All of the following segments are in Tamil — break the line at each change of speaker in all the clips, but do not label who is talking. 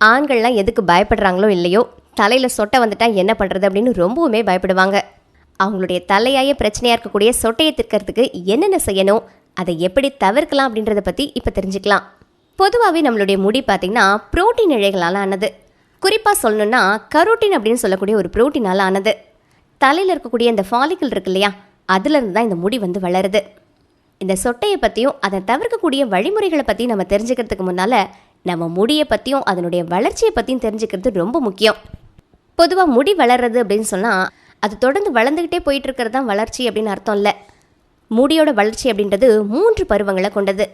ஆண்கள்லாம் எதுக்கு பயப்படுறாங்களோ இல்லையோ தலையில் சொட்டை வந்துட்டால் என்ன பண்ணுறது அப்படின்னு ரொம்பவுமே பயப்படுவாங்க. அவங்களுடைய தலையாய பிரச்சனையாக இருக்கக்கூடிய சொட்டையை தீர்க்கறதுக்கு என்னென்ன செய்யணும் அதை எப்படி தவிர்க்கலாம் அப்படின்றத பற்றி இப்போ தெரிஞ்சுக்கலாம். பொதுவாகவே நம்மளுடைய முடி பார்த்திங்கன்னா புரோட்டீன் இழைகளால் ஆனது. குறிப்பாக சொல்லணும்னா கரோட்டின் அப்படின்னு சொல்லக்கூடிய ஒரு ப்ரோட்டீனால் ஆனது. தலையில் இருக்கக்கூடிய இந்த ஃபாலிக்கல் இருக்கு இல்லையா அதுலேருந்து தான் இந்த முடி வந்து வளருது. இந்த சொட்டையை பற்றியும் அதை தவிர்க்கக்கூடிய வழிமுறைகளை பற்றி நம்ம தெரிஞ்சுக்கிறதுக்கு முன்னால் நம்ம முடியை பற்றியும் அதனுடைய வளர்ச்சியை பற்றியும் தெரிஞ்சுக்கிறது ரொம்ப முக்கியம். பொதுவாக முடி வளர்றது அப்படின்னு சொன்னால் அது தொடர்ந்து வளர்ந்துக்கிட்டே போயிட்டு இருக்கிறது தான் வளர்ச்சி அப்படின்னு அர்த்தம் இல்லை. முடியோட வளர்ச்சி அப்படின்றது மூன்று பருவங்களை கொண்டது.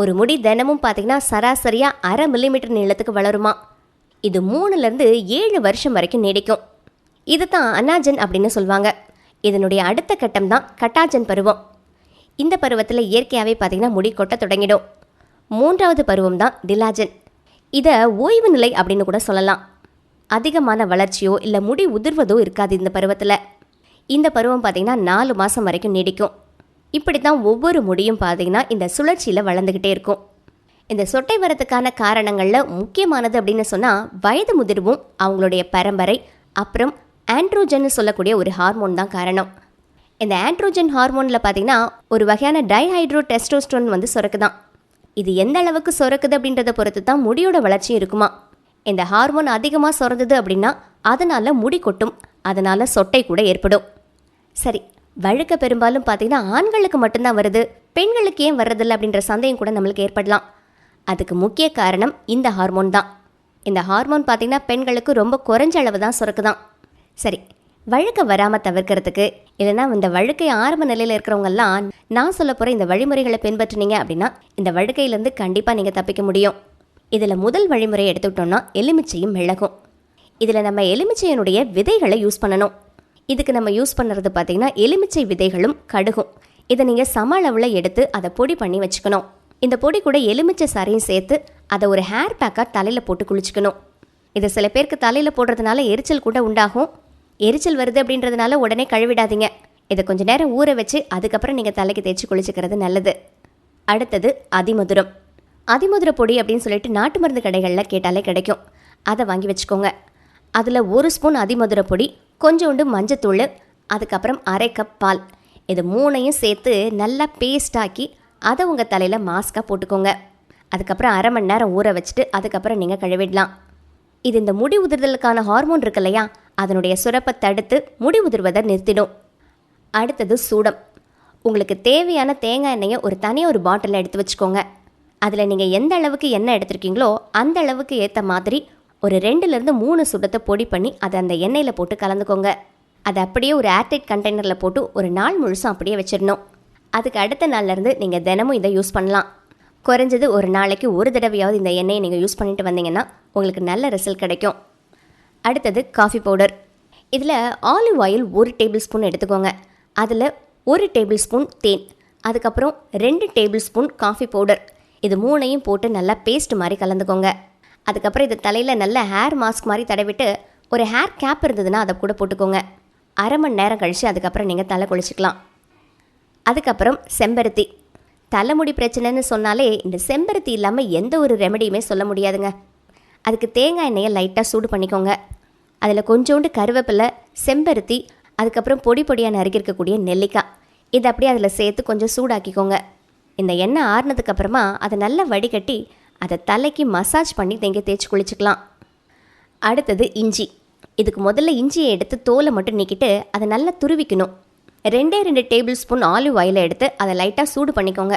ஒரு முடி தினமும் பார்த்தீங்கன்னா சராசரியாக அரை மில்லிமீட்டர் நீளத்துக்கு வளருமா? இது மூணுலேருந்து ஏழு வருஷம் வரைக்கும் நீடிக்கும். இது தான் அனாஜன் அப்படின்னு சொல்லுவாங்க இதனுடைய அடுத்த கட்டம் தான் கட்டாஜன் பருவம். இந்த பருவத்தில் இயற்கையாகவே பார்த்தீங்கன்னா முடி கொட்ட தொடங்கிடும். மூன்றாவது பருவம் தான் டிலாஜன் இதை ஓய்வு நிலை அப்படின்னு கூட சொல்லலாம். அதிகமான வளர்ச்சியோ இல்லை முடி உதிர்வதோ இருக்காது இந்த பருவத்தில். இந்த பருவம் பார்த்தீங்கன்னா நாலு மாதம் வரைக்கும் நீடிக்கும். இப்படி தான் ஒவ்வொரு முடியும் பார்த்தீங்கன்னா இந்த சுழற்சியில் வளர்ந்துக்கிட்டே இருக்கும். இந்த சொட்டை வரத்துக்கான காரணங்களில் முக்கியமானது அப்படின்னு சொன்னால் வயது முதிர்வும் அவங்களுடைய பரம்பரை அப்புறம் ஆண்ட்ரோஜன் சொல்லக்கூடிய ஒரு ஹார்மோன் தான் காரணம். இந்த ஆண்ட்ரோஜன் ஹார்மோனில் பார்த்தீங்கன்னா ஒரு வகையான டைஹைட்ரோ டெஸ்டோஸ்டோன் வந்து சுரக்குதான். இது எந்த அளவுக்கு சுரக்குது அப்படின்றத பொறுத்து தான் முடியோட வளர்ச்சி இருக்குமா? இந்த ஹார்மோன் அதிகமாக சுரந்தது அப்படின்னா அதனால் முடி கொட்டும். அதனால் சொட்டை கூட ஏற்படும். சரி வழுக்க பெரும்பாலும் பார்த்தீங்கன்னா ஆண்களுக்கு மட்டும்தான் வருது. பெண்களுக்கு ஏன் வர்றதில்ல அப்படின்ற சந்தேகம் கூட நம்மளுக்கு ஏற்படலாம். அதுக்கு முக்கிய காரணம் இந்த ஹார்மோன் தான். இந்த ஹார்மோன் பார்த்திங்கன்னா பெண்களுக்கு ரொம்ப குறைஞ்ச அளவு தான் சுரக்குதான். சரி வழுக்க வராமல் தவிர்க்கிறதுக்கு இல்லைன்னா இந்த வழுக்கை ஆரம்ப நிலையில் இருக்கிறவங்கெல்லாம் நான் சொல்ல போகிற இந்த வழிமுறைகளை பின்பற்றினீங்க அப்படின்னா இந்த வழுக்கையிலேருந்து கண்டிப்பாக நீங்கள் தப்பிக்க முடியும். இதில் முதல் வழிமுறையை எடுத்துக்கிட்டோம்னா எலுமிச்சையும் மிளகும். இதில் நம்ம எலுமிச்சையினுடைய விதைகளை யூஸ் பண்ணணும். இதுக்கு நம்ம யூஸ் பண்ணுறது பார்த்தீங்கன்னா எலுமிச்சை விதைகளும் கடுகும். இதை நீங்கள் சம அளவில் எடுத்து அதை பொடி பண்ணி வச்சுக்கணும். இந்த பொடி கூட எலுமிச்சை சாரையும் சேர்த்து அதை ஒரு ஹேர் பேக்காக தலையில் போட்டு குளிச்சுக்கணும். இது சில பேருக்கு தலையில் போடுறதுனால எரிச்சல் கூட உண்டாகும். எரிச்சல் வருது அப்படின்றதுனால உடனே கழுவிடாதீங்க. இதை கொஞ்ச நேரம் ஊற வச்சு அதுக்கப்புறம் நீங்கள் தலைக்கு தேய்ச்சி குளிச்சுக்கிறது நல்லது. அடுத்தது அதிமதுரம். அதிமதுர பொடி அப்படின்னு சொல்லிட்டு நாட்டு மருந்து கடைகளில் கேட்டாலே கிடைக்கும். அதை வாங்கி வச்சுக்கோங்க. அதில் ஒரு ஸ்பூன் அதிமதுர பொடி கொஞ்சோண்டு மஞ்சத்தூள் அதுக்கப்புறம் அரை கப் பால். இது மூணையும் சேர்த்து நல்லா பேஸ்டாக்கி அதை உங்கள் தலையில் மாஸ்காக போட்டுக்கோங்க. அதுக்கப்புறம் அரை மணி நேரம் ஊற வச்சுட்டு அதுக்கப்புறம் நீங்கள் கழுவிடலாம். இது இந்த முடி உதிர்தலுக்கான ஹார்மோன் இருக்கு இல்லையா? அதனுடைய சுரப்பை தடுத்து முடி உதிர்வதை நிறுத்திடும். அடுத்தது சூடம். உங்களுக்கு தேவையான தேங்காய் எண்ணெயை ஒரு தனியாக ஒரு பாட்டிலில் எடுத்து வச்சுக்கோங்க. அதில் நீங்கள் எந்த அளவுக்கு எண்ணெய் எடுத்திருக்கீங்களோ அந்த அளவுக்கு ஏற்ற மாதிரி ஒரு ரெண்டுலேருந்து மூணு சுடத்தை பொடி பண்ணி அதை அந்த எண்ணெயில் போட்டு கலந்துக்கோங்க. அதை அப்படியே ஒரு ஏர்டைட் கண்டெய்னரில் போட்டு ஒரு நாள் முழுசும் அப்படியே வச்சிடணும். அதுக்கு அடுத்த நாள்லேருந்து நீங்கள் தினமும் இதை யூஸ் பண்ணலாம். குறைஞ்சது ஒரு நாளைக்கு ஒரு தடவையாவது இந்த எண்ணெயை நீங்கள் யூஸ் பண்ணிட்டு வந்தீங்கன்னா உங்களுக்கு நல்ல ரிசல்ட் கிடைக்கும். அடுத்தது காஃபி பவுடர் இதில் ஆலிவ் ஆயில் ஒரு டேபிள் ஸ்பூன் எடுத்துக்கோங்க. அதில் ஒரு டேபிள் ஸ்பூன் தேன். அதுக்கப்புறம் ரெண்டு டேபிள் ஸ்பூன் காஃபி பவுடர் இது மூணையும் போட்டு நல்லா பேஸ்ட் மாதிரி கலந்துக்கோங்க. அதுக்கப்புறம் இது தலையில் நல்ல ஹேர் மாஸ்க் மாதிரி தடவிட்டு ஒரு ஹேர் கேப் இருந்ததுன்னா அதை கூட போட்டுக்கோங்க. அரை மணி நேரம் கழித்து அதுக்கப்புறம் நீங்கள் தலை குளிச்சிக்கலாம். அதுக்கப்புறம் செம்பருத்தி. தலைமுடி பிரச்சனைன்னு சொன்னாலே இந்த செம்பருத்தி இல்லாமல் எந்த ஒரு ரெமடியுமே சொல்ல முடியாதுங்க. அதுக்கு தேங்காய் எண்ணெயை லைட்டாக சூடு பண்ணிக்கோங்க. அதில் கொஞ்சோண்டு கருவேப்பிலை செம்பருத்தி அதுக்கப்புறம் பொடி பொடியாக நறுக்கிருக்கக்கூடிய நெல்லிக்காய். இதை அப்படியே அதில் சேர்த்து கொஞ்சம் சூடாக்கிக்கோங்க. இந்த எண்ணெய் ஆறுனதுக்கப்புறமா அதை நல்லா வடிகட்டி அதை தலைக்கு மசாஜ் பண்ணி தேங்க தேய்ச்சி குளிச்சுக்கலாம். அடுத்தது இஞ்சி. இதுக்கு முதல்ல இஞ்சியை எடுத்து தோலை மட்டும் நீக்கிட்டு அதை நல்லா துருவிக்கணும். ரெண்டே ரெண்டு டேபிள் ஸ்பூன் ஆலிவ் ஆயிலை எடுத்து அதை லைட்டாக சூடு பண்ணிக்கோங்க.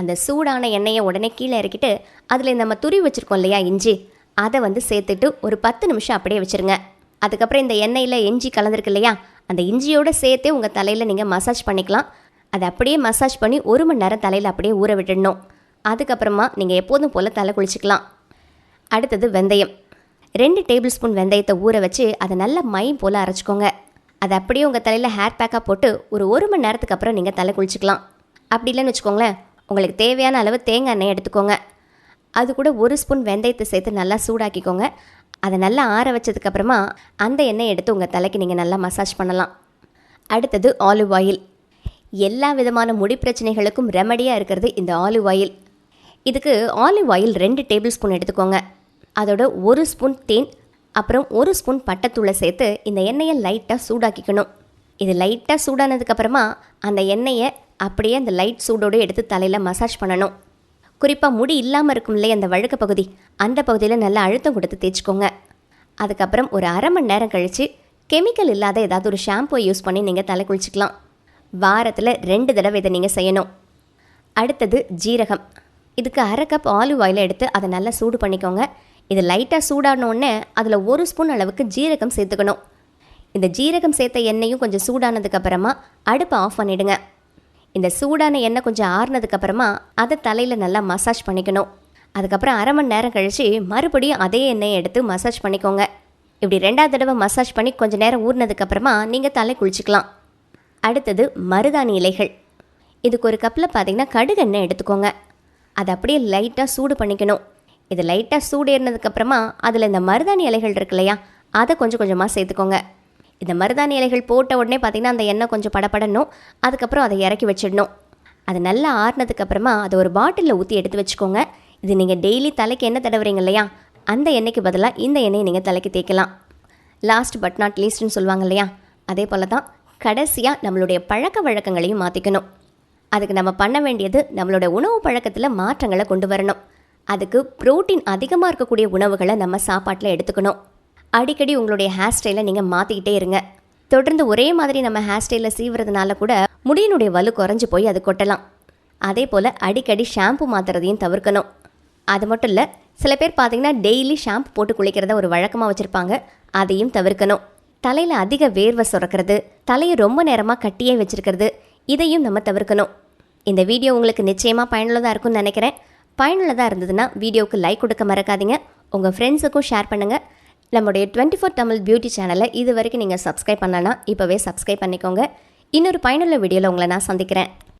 அந்த சூடான எண்ணெயை உடனே கீழே இறக்கிட்டு அதில் நம்ம துருவி வச்சுருக்கோம் இல்லையா இஞ்சி அதை வந்து சேர்த்துட்டு ஒரு பத்து நிமிஷம் அப்படியே வச்சுருங்க. அதுக்கப்புறம் இந்த எண்ணெயில் இஞ்சி கலந்துருக்கு இல்லையா? அந்த இஞ்சியோடு சேர்த்தே உங்கள் தலையில் நீங்கள் மசாஜ் பண்ணிக்கலாம். அதை அப்படியே மசாஜ் பண்ணி ஒரு மணி நேரம் தலையில் அப்படியே ஊற விட்டுடணும். அதுக்கப்புறமா நீங்கள் எப்போதும் போல் தலை குளிச்சுக்கலாம். அடுத்தது வெந்தயம். ரெண்டு டேபிள் ஸ்பூன் வெந்தயத்தை ஊற வச்சு அதை நல்லா மை போல் அரைச்சிக்கோங்க. அதை அப்படியே உங்கள் தலையில் ஹேர் பேக்காக போட்டு ஒரு ஒரு மணி நேரத்துக்கு அப்புறம் நீங்கள் தலை குளிச்சுக்கலாம். அப்படி இல்லைன்னு வச்சுக்கோங்களேன் உங்களுக்கு தேவையான அளவு தேங்காய் எண்ணெய் எடுத்துக்கோங்க. அது கூட ஒரு ஸ்பூன் வெந்தயத்தை சேர்த்து நல்லா சூடாக்கிக்கோங்க. அதை நல்லா ஆற வச்சதுக்கப்புறமா அந்த எண்ணெயை எடுத்து உங்கள் தலைக்கு நீங்கள் நல்லா மசாஜ் பண்ணலாம். அடுத்தது ஆலிவ் ஆயில் எல்லா விதமான முடி பிரச்சனைகளுக்கும் ரெமடியாக இருக்கிறது இந்த ஆலிவ் ஆயில் இதுக்கு ஆலிவ் ஆயில் ரெண்டு டேபிள் ஸ்பூன் எடுத்துக்கோங்க. அதோட ஒரு ஸ்பூன் தேன் அப்புறம் ஒரு ஸ்பூன் பட்டைத்தூளை சேர்த்து இந்த எண்ணெயை லைட்டாக சூடாக்கிக்கணும். இது லைட்டாக சூடானதுக்கப்புறமா அந்த எண்ணெயை அப்படியே அந்த லைட் சூடோடு எடுத்து தலையில் மசாஜ் பண்ணணும். குறிப்பாக முடி இல்லாமல் இருக்கும் இல்லையா அந்த வழுக்க பகுதி. அந்த பகுதியில் நல்லா அழுத்தம் கொடுத்து தேய்ச்சிக்கோங்க. அதுக்கப்புறம் ஒரு அரை மணி நேரம் கழித்து கெமிக்கல் இல்லாத ஏதாவது ஒரு ஷாம்புவை யூஸ் பண்ணி நீங்கள் தலை குளிச்சிக்கலாம். வாரத்தில் ரெண்டு தடவை இதை நீங்கள் செய்யணும். அடுத்தது ஜீரகம். இதுக்கு அரை கப் ஆலிவ் ஆயில் எடுத்து அதை நல்லா சூடு பண்ணிக்கோங்க. இது லைட்டாக சூடானோடனே அதில் ஒரு ஸ்பூன் அளவுக்கு ஜீரகம் சேர்த்துக்கணும். இந்த ஜீரகம் சேர்த்த எண்ணெயும் கொஞ்சம் சூடானதுக்கப்புறமா அடுப்பை ஆஃப் பண்ணிவிடுங்க இந்த சூடான எண்ணெய் கொஞ்சம் ஆறுனதுக்கப்புறமா அதை தலையில் நல்லா மசாஜ் பண்ணிக்கணும். அதுக்கப்புறம் அரை மணி நேரம் கழித்து மறுபடியும் அதே எண்ணெயை எடுத்து மசாஜ் பண்ணிக்கோங்க. இப்படி ரெண்டாவது தடவை மசாஜ் பண்ணி கொஞ்சம் நேரம் ஊறினதுக்கப்புறமா நீங்கள் தலை குளிச்சுக்கலாம். அடுத்தது மருதாணி இலைகள். இதுக்கு ஒரு கப்பில் பார்த்தீங்கன்னா கடுகு எண்ணெய் எடுத்துக்கோங்க. அதை அப்படியே லைட்டாக சூடு பண்ணிக்கணும். இது லைட்டாக சூடு ஏறினதுக்கப்புறமா அதில் இந்த மருதாணி இலைகள் இருக்கு இல்லையா அதை கொஞ்சம் கொஞ்சமாக சேர்த்துக்கோங்க. இந்த மருதாணி இலைகள் போட்ட உடனே பார்த்தீங்கன்னா அந்த எண்ணெய் கொஞ்சம் படப்படணும் அதுக்கப்புறம் அதை இறக்கி வச்சிடணும். அது நல்லா ஆறுனதுக்கப்புறமா அதை ஒரு பாட்டிலில் ஊற்றி எடுத்து வச்சுக்கோங்க. இது நீங்கள் டெய்லி தலைக்கு எண்ணெய் தடவுறீங்க இல்லையா? அந்த எண்ணெய்க்கு பதிலாக இந்த எண்ணெயை நீங்கள் தலைக்கு தேய்க்கலாம். லாஸ்ட் பட் நாட் லீஸ்ட்னு சொல்லுவாங்க இல்லையா? அதே போல் தான் கடைசியாக நம்மளுடைய பழக்க வழக்கங்களையும் மாற்றிக்கணும் அதுக்கு நம்ம பண்ண வேண்டியது நம்மளோட உணவு பழக்கத்தில் மாற்றங்களை கொண்டு வரணும். அதுக்கு புரோட்டீன் அதிகமாக இருக்கக்கூடிய உணவுகளை நம்ம சாப்பாட்டில் எடுத்துக்கணும். அடிக்கடி உங்களுடைய ஹேர் ஸ்டைலை நீங்கள் மாற்றிக்கிட்டே இருங்க. தொடர்ந்து ஒரே மாதிரி நம்ம ஹேர் ஸ்டைலில் சீவுறதுனால கூட முடியினுடைய வலு குறைஞ்சி போய் அது கொட்டலாம். அதே போல் அடிக்கடி ஷாம்பு மாற்றுறதையும் தவிர்க்கணும். அது மட்டும் இல்லை சில பேர் பார்த்தீங்கன்னா டெய்லி ஷாம்பு போட்டு குளிக்கிறத ஒரு வழக்கமாக வச்சுருப்பாங்க. அதையும் தவிர்க்கணும். தலையில் அதிக வேர்வை சுரக்கிறது தலையை ரொம்ப நேரமாக கட்டியே வச்சிருக்கிறது இதையும் நம்ம தவிர்க்கணும். இந்த வீடியோ உங்களுக்கு நிச்சயமாக பயனுள்ளதாக இருக்கும்னு நினைக்கிறேன். பயனுள்ளதாக இருந்ததுன்னா வீடியோவுக்கு லைக் கொடுக்க மறக்காதீங்க. உங்கள் ஃப்ரெண்ட்ஸுக்கும் ஷேர் பண்ணுங்கள் நம்முடைய டுவெண்ட்டி ஃபோர் தமிழ் பியூட்டி சேனலை இது வரைக்கும் நீங்கள் சப்ஸ்கிரைப் பண்ணலன்னா இப்போவே சப்ஸ்கிரைப் பண்ணிக்கோங்க. இன்னொரு பயனுள்ள வீடியோவில் உங்களை நான் சந்திக்கிறேன்.